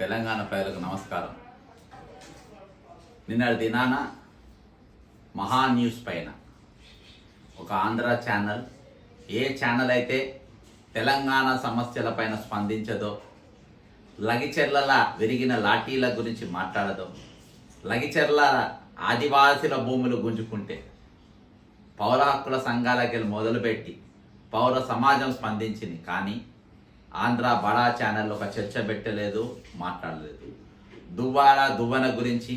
తెలంగాణ ప్రజలకు నమస్కారం. నిన్నటి దినాన మహా న్యూస్ పైన ఒక ఆంధ్ర ఛానల్ ఏ ఛానల్ అయితే తెలంగాణ సమస్యల పైన స్పందించదో లగిచెర్లలా విరిగిన లాఠీల గురించి మాట్లాడదో లగిచెర్ల ఆదివాసుల భూములు గుంజుకుంటే పౌర హక్కుల సంఘాలకి మొదలుపెట్టి పౌర సమాజం స్పందించింది. కానీ ఆంధ్ర బడా ఛానల్ ఒక చర్చ పెట్టలేదు మాట్లాడలేదు. దువ్వాడ దువ్వన గురించి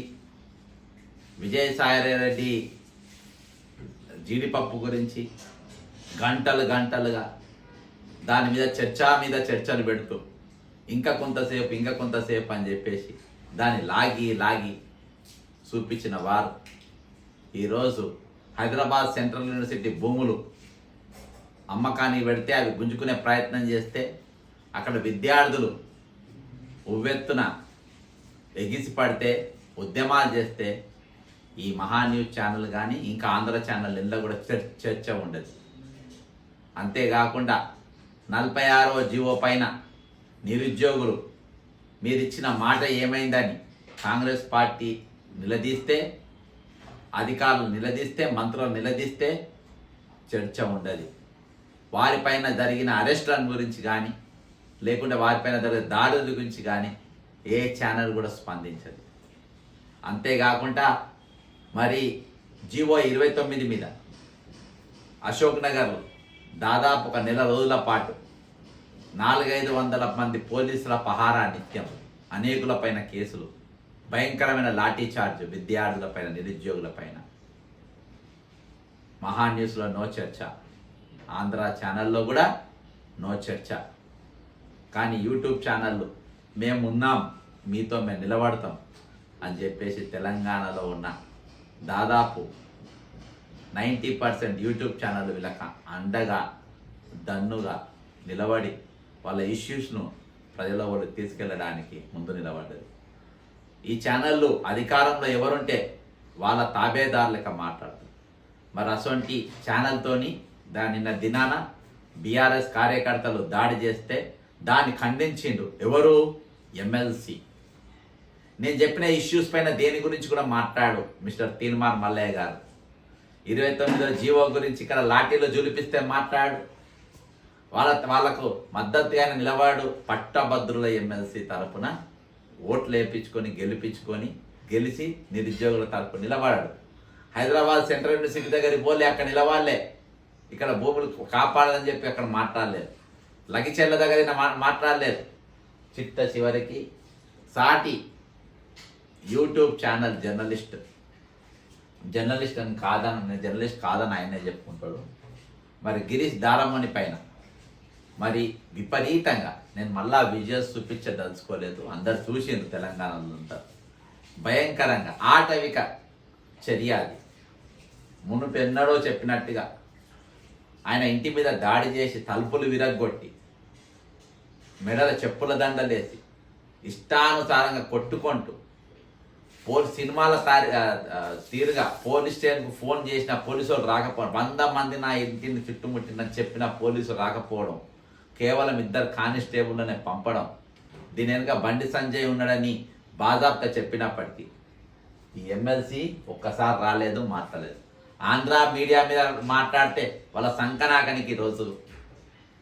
విజయసాయి రెడ్డి జీడిపప్పు గురించి గంటలు గంటలుగా దాని మీద చర్చ మీద చర్చలు పెడుతూ ఇంకా కొంతసేపు ఇంకా కొంతసేపు అని చెప్పేసి దాన్ని లాగి లాగి చూపించిన వారు ఈరోజు హైదరాబాద్ సెంట్రల్ యూనివర్సిటీ భూములు అమ్మకానికి పెడితే అవి గుంజుకునే ప్రయత్నం చేస్తే అక్కడ విద్యార్థులు ఉవ్వెత్తున ఎగిసిపడితే ఉద్యమాలు చేస్తే ఈ మహా న్యూస్ ఛానల్ కానీ ఇంకా ఆంధ్ర ఛానల్ ఇందులో కూడా చర్చ చర్చ ఉండదు. అంతేకాకుండా నలభై ఆరో జీవో పైన నిరుద్యోగులు మీరిచ్చిన మాట ఏమైందని కాంగ్రెస్ పార్టీ నిలదీస్తే అధికారులు నిలదీస్తే మంత్రులు నిలదీస్తే చర్చ ఉండదు. వారిపైన జరిగిన అరెస్టులను గురించి కానీ లేకుంటే వారిపైన జరిగే దాడుల గురించి కానీ ఏ ఛానల్ కూడా స్పందించదు. అంతేకాకుండా మరి జీవో ఇరవై తొమ్మిది మీద అశోక్ నగర్ దాదాపు ఒక నెల రోజుల పాటు నాలుగైదు వందల మంది పోలీసుల పహారా నిత్యం అనేకులపైన కేసులు భయంకరమైన లాఠీ చార్జ్ విద్యార్థులపైన నిరుద్యోగులపైన మహా న్యూస్లో నో చర్చ. ఆంధ్ర ఛానల్లో కూడా నో చర్చ. కానీ యూట్యూబ్ ఛానళ్ళు మేము ఉన్నాం మీతో మేము నిలబడతాం అని చెప్పేసి తెలంగాణలో ఉన్న దాదాపు నైంటీ పర్సెంట్ యూట్యూబ్ ఛానల్ వీళ్ళకి అండగా దన్నుగా నిలబడి వాళ్ళ ఇష్యూస్ను ప్రజల వాళ్ళు తీసుకెళ్ళడానికి ముందు నిలబడ్డది. ఈ ఛానళ్ళు అధికారంలో ఎవరుంటే వాళ్ళ తాబేదారులక మాట్లాడుతుంది. మరి అసొంటి ఛానల్తోని దాని నిన్న దినాన బీఆర్ఎస్ కార్యకర్తలు దాడి చేస్తే దాన్ని ఖండించిండు. ఎవరు? ఎమ్మెల్సీ. నేను చెప్పిన ఇష్యూస్ పైన దేని గురించి కూడా మాట్లాడు మిస్టర్ తీన్మార్ మల్లయ్య గారు. ఇరవై తొమ్మిదో జీవో గురించి ఇక్కడ లాఠీలో జులిపిస్తే మాట్లాడు. వాళ్ళ వాళ్ళకు మద్దతుగా నిలవాడు పట్టభద్రుల ఎమ్మెల్సీ తరపున ఓట్లు వేయించుకొని గెలిపించుకొని గెలిచి నిరుద్యోగుల తరపు నిలబడాడు హైదరాబాద్ సెంట్రల్ యూనివర్సిటీ దగ్గరికి పోలే అక్కడ నిలవాలే. ఇక్కడ భూములు కాపాడాలని చెప్పి అక్కడ మాట్లాడలేదు. లగిచెల్ల దగ్గర మా- మాట్లాడలేదు. చిట్ట చివరికి సాటి యూట్యూబ్ ఛానల్ జర్నలిస్ట్. జర్నలిస్ట్ అని కాదని నేను జర్నలిస్ట్ కాదని ఆయనే చెప్పుకుంటాడు. మరి గిరీష్ దారమణి పైన. మరి విపరీతంగా నేను మళ్ళా విజయస్ చూపించదలుచుకోలేదు అందరు చూసిండ్రు తెలంగాణలో అంతా. భయంకరంగా ఆటవిక చర్య అది. మునుపు ఎన్నడో చెప్పినట్టుగా ఆయన ఇంటి మీద దాడి చేసి తలుపులు విరగ్గొట్టి మెడల చెప్పుల దండలేసి ఇష్టానుసారంగా కొట్టుకుంటూ పోలీస్ సినిమాల తారి తీరుగా పోలీస్ స్టేషన్కు ఫోన్ చేసిన పోలీసులు రాకపోవడం వంద మంది నా ఇంటిని చుట్టుముట్టిందని చెప్పిన పోలీసులు రాకపోవడం కేవలం ఇద్దరు కానిస్టేబుల్లోనే పంపడం దీని వెనుక బండి సంజయ్ ఉన్నాడని బాజాబ్గా చెప్పినప్పటికీ ఈ ఎమ్మెల్సీ ఒక్కసారి రాలేదు మాట్లాడలేదు ఆంధ్ర మీడియా మీద మాట్లాడితే వాళ్ళ సంకనాకనికి ఈరోజు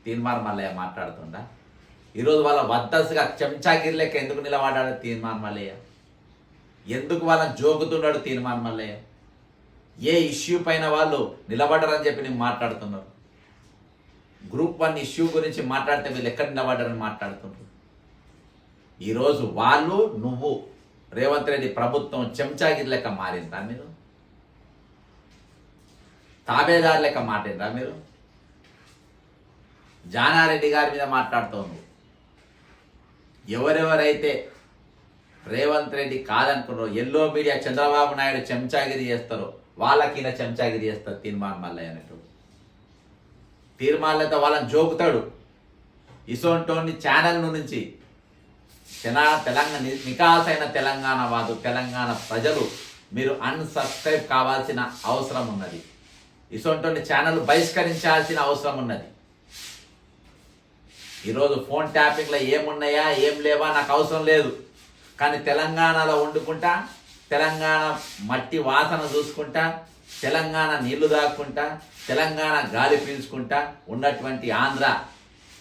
తీర్మాన మల్లయ్య మాట్లాడుతుందా ఈరోజు వాళ్ళ వద్దసుగా చెంచాగిరిలెక్క ఎందుకు నిలబడ్డాడు తీర్మాన మల్లయ్య? ఎందుకు వాళ్ళని జోకుతున్నాడు తీర్మాన్ మల్లయ్య? ఏ ఇష్యూ పైన వాళ్ళు నిలబడ్డారని చెప్పి నేను మాట్లాడుతున్నారు. గ్రూప్ వన్ ఇష్యూ గురించి మాట్లాడితే వీళ్ళు ఎక్కడ నిలబడ్డారని మాట్లాడుతున్నారు. ఈరోజు వాళ్ళు నువ్వు రేవంత్ రెడ్డి ప్రభుత్వం చెంచాగిరి లెక్క మారిందా మీరు? తాబేదారు లెక్క మాట్లాడరా మీరు? జానారెడ్డి గారి మీద మాట్లాడుతావు నువ్వు ఎవరెవరైతే రేవంత్ రెడ్డి కాదనుకున్నారో ఎల్లో మీడియా చంద్రబాబు నాయుడు చెంచాగిరి చేస్తారో వాళ్ళకి ఇలా చెంచాగిరి చేస్తారు తీర్మాన్ మల్లయ్య అన్నట్టు. తీర్మాన్లతో వాళ్ళని జోకుతాడు. ఇసోంటోని ఛానల్ నుంచి తెనా తెలంగాణ ని- నికాసైన తెలంగాణ వాదు తెలంగాణ ప్రజలు మీరు అన్సబ్స్క్రైబ్ కావాల్సిన అవసరం ఉన్నది. ఇసొంటి ఛానల్ బహిష్కరించాల్సిన అవసరం ఉన్నది. ఈరోజు ఫోన్ ట్యాపింగ్లో ఏమున్నాయా ఏం లేవా నాకు అవసరం లేదు. కానీ తెలంగాణలో వండుకుంటా తెలంగాణ మట్టి వాసన చూసుకుంటా తెలంగాణ నీళ్ళు దాక్కుంటా తెలంగాణ గాలి పీల్చుకుంటా ఉన్నటువంటి ఆంధ్ర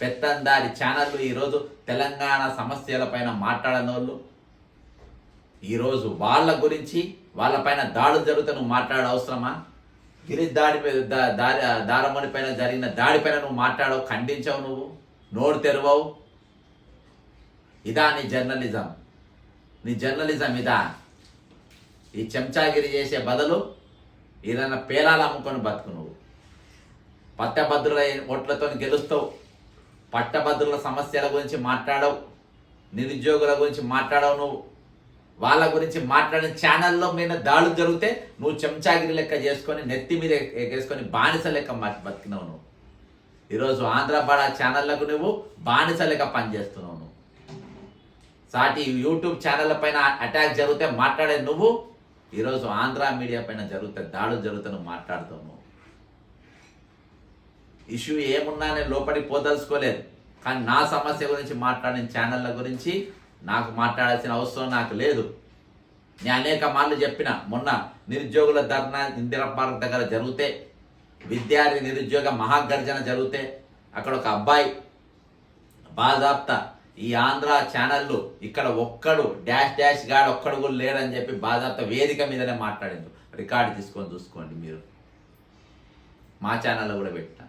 పెత్తందారి ఛానళ్ళు ఈరోజు తెలంగాణ సమస్యలపైన మాట్లాడనోళ్ళు. ఈరోజు వాళ్ళ గురించి వాళ్ళపైన దాడులు జరుగుతూ నువ్వు మాట్లాడే అవసరమా? గిరి దాడి పై- దారి దారమణి పైన జరిగిన దాడిపైన నువ్వు మాట్లాడవు ఖండించవు నువ్వు నోరు తెరవవు. ఇదా నీ జర్నలిజం. నీ జర్నలిజం ఇదా. ఈ చెంచాగిరి చేసే బదులు ఏదైనా పేలాలు అమ్ముకొని బతుకు నువ్వు. పట్టభద్రుల ఓట్లతో గెలుస్తావు. పట్టభద్రుల సమస్యల గురించి మాట్లాడవు. నిరుద్యోగుల గురించి మాట్లాడవు నువ్వు. వాళ్ళ గురించి మాట్లాడిన ఛానల్లో మీద దాడులు జరిగితే నువ్వు చెంచాగిరి లెక్క చేసుకొని నెత్తి మీద ఎగేసుకొని బానిస లెక్క బతికినావు నువ్వు. ఈరోజు ఆంధ్రపాడ ఛానళ్ళకు నువ్వు బానిస లెక్క పనిచేస్తున్నావు నువ్వు. సాటి యూట్యూబ్ ఛానళ్ళ పైన అటాక్ జరిగితే మాట్లాడే నువ్వు ఈరోజు ఆంధ్ర మీడియా పైన జరిగితే దాడులు జరిగితే నువ్వు మాట్లాడుతావు నువ్వు. ఇష్యూ ఏమున్నా నేను లోపలికి పోదలుచుకోలేదు. కానీ నా సమస్య గురించి మాట్లాడిన ఛానళ్ళ గురించి నాకు మాట్లాడాల్సిన అవసరం నాకు లేదు. నేను అనేక మార్లు చెప్పిన మొన్న నిరుద్యోగుల ధర్నా ఇందిరా పార్క్ దగ్గర జరిగితే విద్యార్థి నిరుద్యోగ మహాగర్జన జరిగితే అక్కడ ఒక అబ్బాయి బాధాప్త ఈ ఆంధ్ర ఛానళ్ళు ఇక్కడ ఒక్కడు డాష్ డాష్ గాడు ఒక్కడు కూడా లేడని చెప్పి బాధాప్త వేదిక మీదనే మాట్లాడిండు. రికార్డు తీసుకొని చూసుకోండి మీరు. మా ఛానల్లో కూడా పెట్టిన.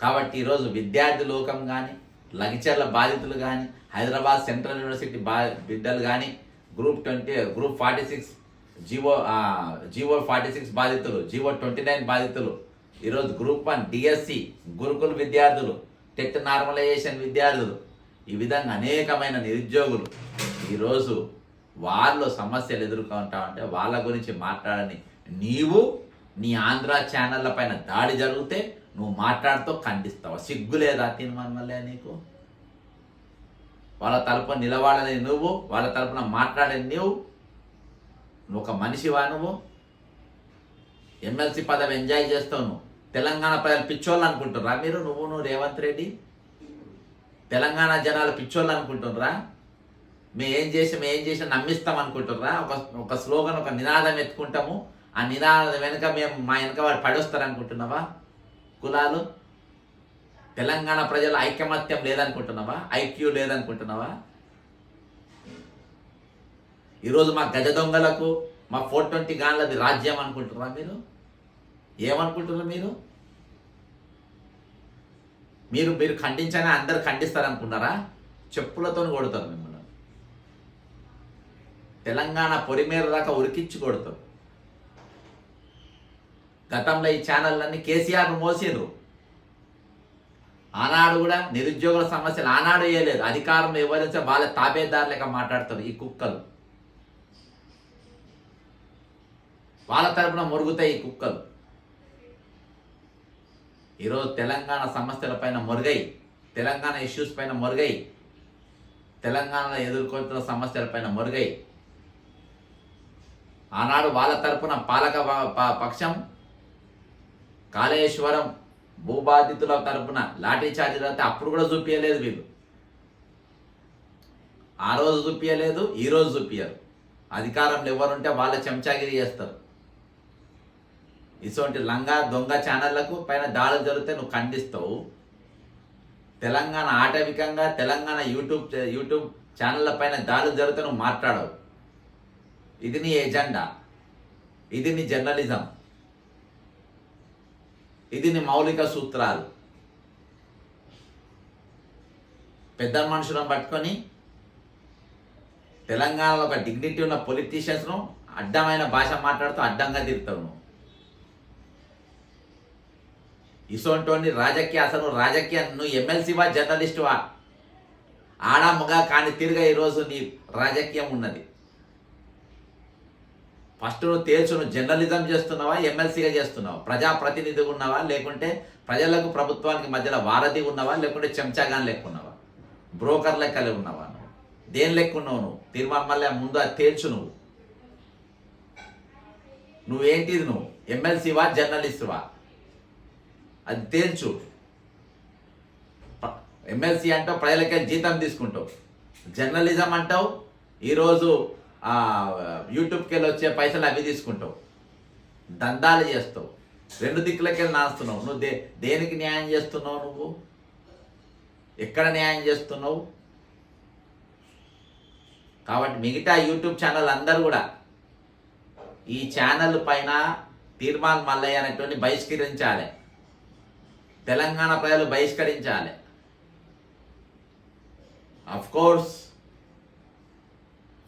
కాబట్టి ఈరోజు విద్యార్థి లోకం కానీ లగిచర్ల బాధితులు కానీ హైదరాబాద్ సెంట్రల్ యూనివర్సిటీ బా బిడ్డలు కానీ group twenty group forty six GO GO forty six బాధితులు జీవో ట్వంటీ నైన్ బాధితులు. ఈరోజు గ్రూప్ వన్ డిఎస్సి గురుకుల విద్యార్థులు టెట్ నార్మలైజేషన్ విద్యార్థులు. ఈ విధంగా అనేకమైన నిరుద్యోగులు ఈరోజు వాళ్ళు సమస్యలు ఎదుర్కొంటా ఉంటే వాళ్ళ గురించి మాట్లాడని నీవు నీ ఆంధ్ర ఛానళ్ళ పైన దాడి జరిగితే నువ్వు మాట్లాడుతూ ఖండిస్తావు? సిగ్గు లేదా తినమల్లే నీకు? వాళ్ళ తరపున నిలబడని నువ్వు వాళ్ళ తరపున మాట్లాడని నువ్వు నువ్వు ఒక మనిషివా నువ్వు? ఎమ్మెల్సీ పదవి ఎంజాయ్ చేస్తావు నువ్వు. తెలంగాణ ప్రజలు పిచ్చోళ్ళు అనుకుంటున్నారా మీరు? నువ్వు నువ్వు రేవంత్ రెడ్డి? తెలంగాణ జనాలు పిచ్చోళ్ళు అనుకుంటున్నారా మేము ఏం చేసి మేము ఏం చేసి నమ్మిస్తాం అనుకుంటుర్రా? ఒక ఒక స్లోగన్ ఒక నినాదం ఎత్తుకుంటాము. ఆ నినాదం వెనుక మేము మా వెనుక వాడు పడొస్తారు అనుకుంటున్నావా? కులాలు? తెలంగాణ ప్రజల ఐకమత్యం లేదనుకుంటున్నావా? ఐక్యూ లేదనుకుంటున్నావా? ఈరోజు మా గజ దొంగలకు మా ఫోర్ ట్వంటీ గాన్లది రాజ్యం అనుకుంటున్నారా మీరు? ఏమనుకుంటున్నారు మీరు? మీరు మీరు ఖండించని అందరు ఖండిస్తారనుకున్నారా? చెప్పులతో కొడతారు మిమ్మల్ని. తెలంగాణ పొరిమేర దాకా ఉరికిచ్చి కొడతారు. గతంలో ఈ ఛానళ్ళన్నీ కేసీఆర్ మోసారు ఆనాడు కూడా నిరుద్యోగుల సమస్యలు ఆనాడు వేయలేదు. అధికారం వివరించే వాళ్ళ తాబేదారు లెక్క మాట్లాడతారు ఈ కుక్కలు. వాళ్ళ తరపున మురుగుతాయి ఈ కుక్కలు. ఈరోజు తెలంగాణ సమస్యల పైన మొరుగై తెలంగాణ ఇష్యూస్ పైన మొరుగై తెలంగాణలో ఎదుర్కొంటున్న సమస్యల పైన మొరుగై ఆనాడు వాళ్ళ తరపున పాలక ప- పక్షం కాళేశ్వరం భూబాధితుల తరపున లాఠీ ఛార్జీలు అయితే అప్పుడు కూడా చూపించలేదు వీళ్ళు. ఆ రోజు చూపించలేదు ఈ రోజు చూపించరు అధికారంలో ఎవరుంటే వాళ్ళ చెంచాగిరి చేస్తారు. ఇటువంటి లంగా దొంగ ఛానళ్ళకు పైన దాడులు జరిగితే నువ్వు ఖండిస్తావు. తెలంగాణ ఆటవికంగా తెలంగాణ యూట్యూబ్ యూట్యూబ్ ఛానళ్ళ పైన దాడులు జరిగితే నువ్వు మాట్లాడవు. ఇది నీ ఎజెండా. ఇది నీ జర్నలిజం. ఇది నీ మౌలిక సూత్రాలు. పెద్ద మనుషులను పట్టుకొని తెలంగాణలో ఒక డిగ్నిటీ ఉన్న పొలిటీషియన్స్ను అడ్డమైన భాష మాట్లాడుతూ అడ్డంగా తిరుగుతావు నువ్వు. ఇసోంటోని రాజకీయ అసలు రాజకీయ నువ్వు ఎమ్మెల్సీవా జర్నలిస్టువా ఆడా మగ కానీ తిరిగా ఈరోజు నీ రాజకీయం ఉన్నది. ఫస్ట్ నువ్వు తేల్చు నువ్వు జర్నలిజం చేస్తున్నావా ఎమ్మెల్సీగా చేస్తున్నావా? ప్రజాప్రతినిధిగా ఉన్నావా లేకుంటే ప్రజలకు ప్రభుత్వానికి మధ్యలో వారధి ఉన్నావా లేకుంటే చెంచాగాన్ లెక్క ఉన్నావా బ్రోకర్ లెక్కలే ఉన్నావా నువ్వు? దేని లెక్క ఉన్నావు నువ్వు? తీర్మానం మళ్ళీ ముందు అది తేల్చు నువ్వు. నువ్వేంటిది నువ్వు? ఎమ్మెల్సీవా జర్నలిస్టువా? అది తేల్చు. ఎమ్మెల్సీ అంటావు ప్రజలకే జీతం తీసుకుంటావు. జర్నలిజం అంటావు ఈరోజు యూట్యూబ్కి వెళ్ళి వచ్చే పైసలు అవి తీసుకుంటావు. దందాలు చేస్తావు. రెండు దిక్కులకెళ్ళి నాస్తున్నావు. నువ్వు దే దేనికి న్యాయం చేస్తున్నావు నువ్వు? ఎక్కడ న్యాయం చేస్తున్నావు? కాబట్టి మిగతా యూట్యూబ్ ఛానల్ అందరూ కూడా ఈ ఛానల్ పైన తీర్మాన్ మల్లయ్య అనేటువంటి బహిష్కరించాలి. తెలంగాణ ప్రజలు బహిష్కరించాలి. అఫ్ కోర్స్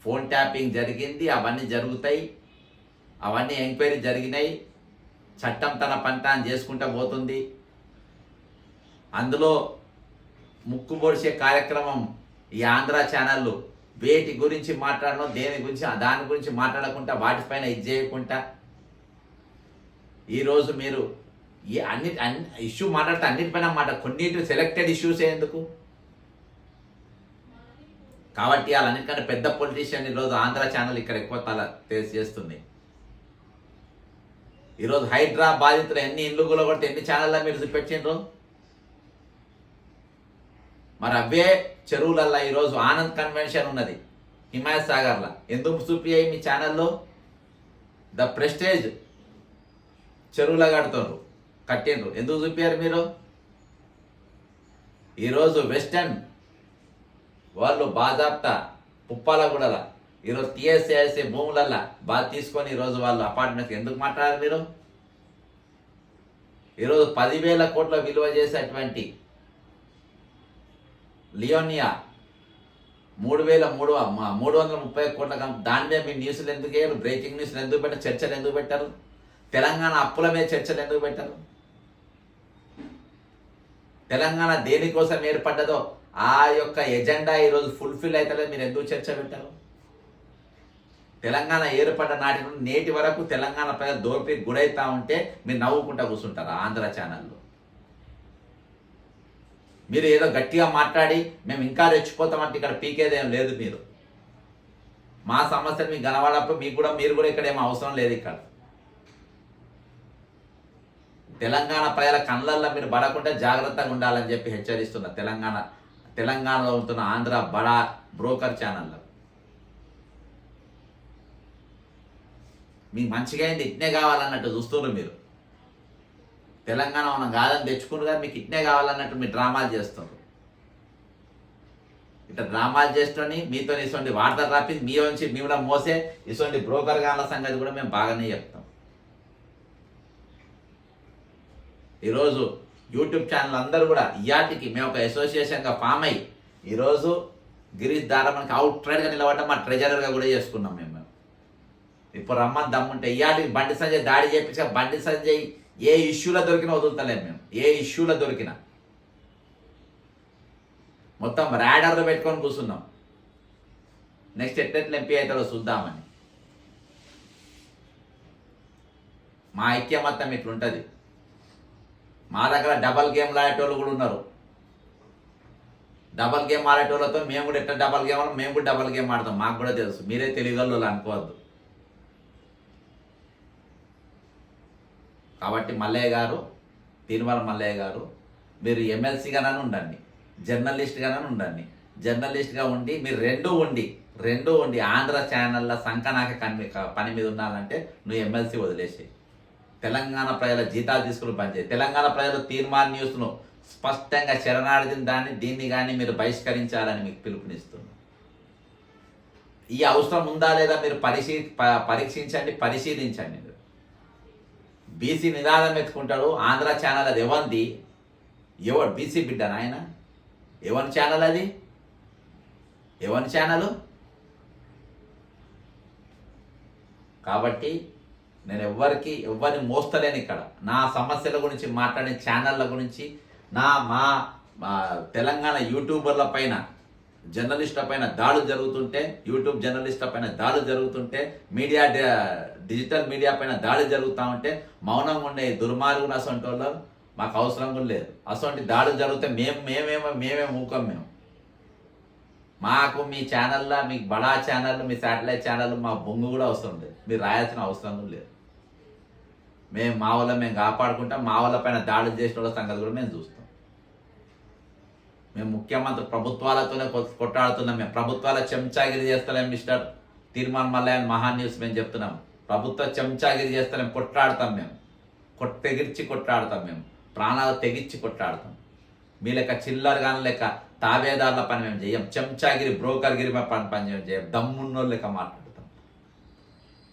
ఫోన్ ట్యాపింగ్ జరిగింది అవన్నీ జరుగుతాయి. అవన్నీ ఎంక్వైరీ జరిగినాయి. చట్టం తన పంట అని చేసుకుంటూ పోతుంది. అందులో ముక్కు పొడిచే కార్యక్రమం ఈ ఆంధ్ర ఛానళ్ళు వేటి గురించి మాట్లాడడం దేని గురించి దాని గురించి మాట్లాడకుండా వాటిపైన ఇది చేయకుండా. ఈరోజు మీరు ఈ అన్ని అన్ని ఇష్యూ మాట్లాడితే అన్నిటిపైన మాట కొన్నిటి సెలెక్టెడ్ ఇష్యూస్ ఎందుకు? కాబట్టి వాళ్ళన్నిటికంటే పెద్ద పొలిటీషియన్ ఈరోజు ఆంధ్ర ఛానల్ ఇక్కడ ఎక్కువ తల చేస్తుంది. ఈరోజు హైడ్రా బాధితులు ఎన్ని ఇండ్లు కొడితే ఎన్ని ఛానల్లో మీరు చూపెట్టిండ్రు? మరి అవే చెరువులల్లో ఈరోజు ఆనంద్ కన్వెన్షన్ ఉన్నది హిమాయత్ సాగర్లో. ఎందుకు చూపియాయి మీ ఛానల్లో ద ప్రెస్టేజ్ చెరువులో కడుతున్నారు కట్టిండ్రు. ఎందుకు చూపారు మీరు? ఈరోజు వెస్టర్న్ వాళ్ళు బాజాప్తా పుప్పాలగూడల ఈరోజు టీఎస్ఏఎస్ఏ భూములల్లా బాగా తీసుకొని ఈరోజు వాళ్ళు అపార్ట్మెంట్స్ ఎందుకు మాట్లాడారు మీరు? ఈరోజు పదివేల కోట్ల విలువ చేసేటువంటి లియోనియా మూడు వేల మూడు మూడు వందల ముప్పై కోట్ల కం- దాని మీద మీ న్యూస్లు ఎందుకు వేయరు? బ్రేకింగ్ న్యూస్లు ఎందుకు పెట్టారు? చర్చలు ఎందుకు పెట్టారు? తెలంగాణ అప్పుల మీద చర్చలు ఎందుకు పెట్టారు? తెలంగాణ దేనికోసం ఏర్పడ్డదో ఆ యొక్క ఎజెండా ఈరోజు ఫుల్ఫిల్ అవుతలేదు మీరు ఎందుకు చర్చ పెట్టారు? తెలంగాణ ఏర్పడ్డ నాటి నుండి నేటి వరకు తెలంగాణ ప్రజలు దోపిడీకి గురవుతా ఉంటే మీరు నవ్వుకుంటా కూర్చుంటారు ఆంధ్ర ఛానల్లో మీరు ఏదో గట్టిగా మాట్లాడి మేము ఇంకా రెచ్చిపోతామంటే ఇక్కడ పీకేదేం లేదు మీరు. మా సమస్యలు మీకు కనబడప్పుడు మీకు కూడా మీరు కూడా ఇక్కడ ఏం అవసరం లేదు ఇక్కడ. తెలంగాణ ప్రజల కళ్ళల్లో మీరు పడకుండా జాగ్రత్తగా ఉండాలని చెప్పి హెచ్చరిస్తున్న తెలంగాణ తెలంగాణలో ఉంటున్న ఆంధ్ర బడా బ్రోకర్ ఛానల్లో. మీకు మంచిగా అయింది ఇట్నే కావాలన్నట్టు చూస్తున్నారు మీరు. తెలంగాణ మనం కాదని తెచ్చుకున్నారు కానీ మీకు ఇట్నే కావాలన్నట్టు మీరు డ్రామాలు చేస్తున్నారు. ఇట్లా డ్రామాలు చేస్తుని మీతో ఇటువంటి వార్తలు రాపి మీ నుంచి మీ కూడా మోసే ఇటువంటి బ్రోకర్ గాల సంగతి కూడా మేము బాగానే చెప్తాం. ఈరోజు యూట్యూబ్ ఛానల్ అందరూ కూడా ఇయాటికి మేము ఒక అసోసియేషన్గా ఫామ్ అయ్యి ఈరోజు గిరీష్ దారా మనకి అవుట్ ట్రైడ్గా నిలబడ్డం మా ట్రెజరర్గా కూడా చేసుకున్నాం మేము. ఇప్పుడు రమ్మని దమ్ముంటే ఇయాటికి బండి సంజయ్ దాడి చేపించక బండి సంజయ్ ఏ ఇష్యూలో దొరికినా వదులుతలేము మేము. ఏ ఇష్యూలో దొరికినా. మొత్తం ర్యాడర్లో పెట్టుకొని కూర్చున్నాం. నెక్స్ట్ ఎట్లెట్లు ఎంపీ అవుతాడో చూద్దామని. మా ఐక్యమత్తం ఇట్లుంటుంది. మా దగ్గర డబల్ గేమ్లు ఆడేటోళ్ళు కూడా ఉన్నారు. డబల్ గేమ్ ఆడేటోళ్ళతో మేము కూడా ఎట్లా డబల్ గేమ్ ఆడతాం? మేము కూడా డబల్ గేమ్ ఆడతాం. మాకు కూడా తెలుసు. మీరే తెలియగలరు అనుకోవద్దు. కాబట్టి మల్లయ్య గారు తిరుమల మల్లయ్య గారు మీరు ఎమ్మెల్సీగానే ఉండండి. జర్నలిస్ట్గానే ఉండండి. జర్నలిస్ట్గా ఉండి మీరు రెండు ఉండి రెండు ఉండి ఆంధ్ర ఛానళ్ళ సంకనాక కని పని మీద ఉండాలంటే నువ్వు ఎమ్మెల్సీ వదిలేసేయి. తెలంగాణ ప్రజల జీతాలు తీసుకుని పనిచేయి. తెలంగాణ ప్రజలు తీర్మాన్ న్యూస్ను స్పష్టంగా శరణార్థిన దాన్ని దీన్ని కానీ మీరు బహిష్కరించాలని మీకు పిలుపునిస్తున్నాను ఈ అవసరం ఉందా లేదా మీరు పరిశీ ప- పరీక్షించండి పరిశీలించండి మీరు. బీసీ నినాదం ఎత్తుకుంటాడు ఆంధ్ర ఛానల్ అది ఎవరిది? ఎవరు? బీసీ బిడ్డ నాయన? ఎవరి ఛానల్ అది? ఎవరి ఛానల్? కాబట్టి నేను ఎవ్వరికి ఎవరిని మోస్తలేను ఇక్కడ నా సమస్యల గురించి మాట్లాడే ఛానళ్ళ గురించి నా మా మా తెలంగాణ యూట్యూబర్ల పైన జర్నలిస్టుల పైన దాడులు జరుగుతుంటే యూట్యూబ్ జర్నలిస్టుల పైన దాడులు జరుగుతుంటే మీడియా డిజిటల్ మీడియా పైన దాడి జరుగుతూ ఉంటే మౌనంగా ఉండే దుర్మార్గులు అసొంటి వాళ్ళు మాకు అవసరం కూడా లేదు. అసొంటి దాడులు జరిగితే మేము మేమేమో మేమే మూకం మేము. మాకు మీ ఛానల్లో మీ బడా ఛానల్ మీ శాటిలైట్ ఛానల్ మా బొంగు కూడా వస్తుంది మీరు రాయాల్సిన అవసరం లేదు. మేము మా వాళ్ళ మేము కాపాడుకుంటాం మా వాళ్ళ పైన దాడులు చేసిన వాళ్ళ సంగతి కూడా మేము చూస్తాం. మేము ముఖ్యమంత్రి ప్రభుత్వాలతోనే కొ- కొట్టాడుతున్నాం మేము ప్రభుత్వాల చెంచాగిరి చేస్తలేం మిస్టర్ తీర్మాన్ మల్లయ్య మహా న్యూస్ మేము చెప్తున్నాం. ప్రభుత్వ చెంచాగిరి చేస్తలేం కొట్లాడతాం మేము. కొట్ తెగిర్చి కొట్లాడతాం మేము. ప్రాణాలు తెగించి కొట్లాడతాం. మీ లెక్క చిల్లర్ కానీ లెక్క తావేదారుల పని మేము చేయం. చెంచాగిరి బ్రోకర్గిరి పని పని మేము చేయం. దమ్మున్నోళ్ళు లెక్క మాట్లాడతాం.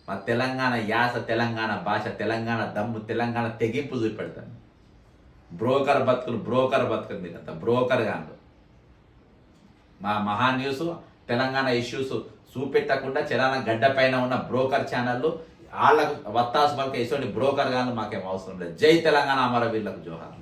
మా తెలంగాణ యాస తెలంగాణ భాష తెలంగాణ దమ్ము తెలంగాణ తెగింపు చూపెడతాను బ్రోకర్ బతుకులు బ్రోకర్ బతుకులు మీరంతా బ్రోకర్ కాను మా మహా న్యూస్ తెలంగాణ ఇష్యూస్ చూపెట్టకుండా చలాన గడ్డ పైన ఉన్న బ్రోకర్ ఛానళ్ళు వాళ్ళకు వత్తాసు పలక ఇటువంటి బ్రోకర్ కానీ మాకేం అవసరం లేదు. జై తెలంగాణ అమరవీళ్ళకు జోహార్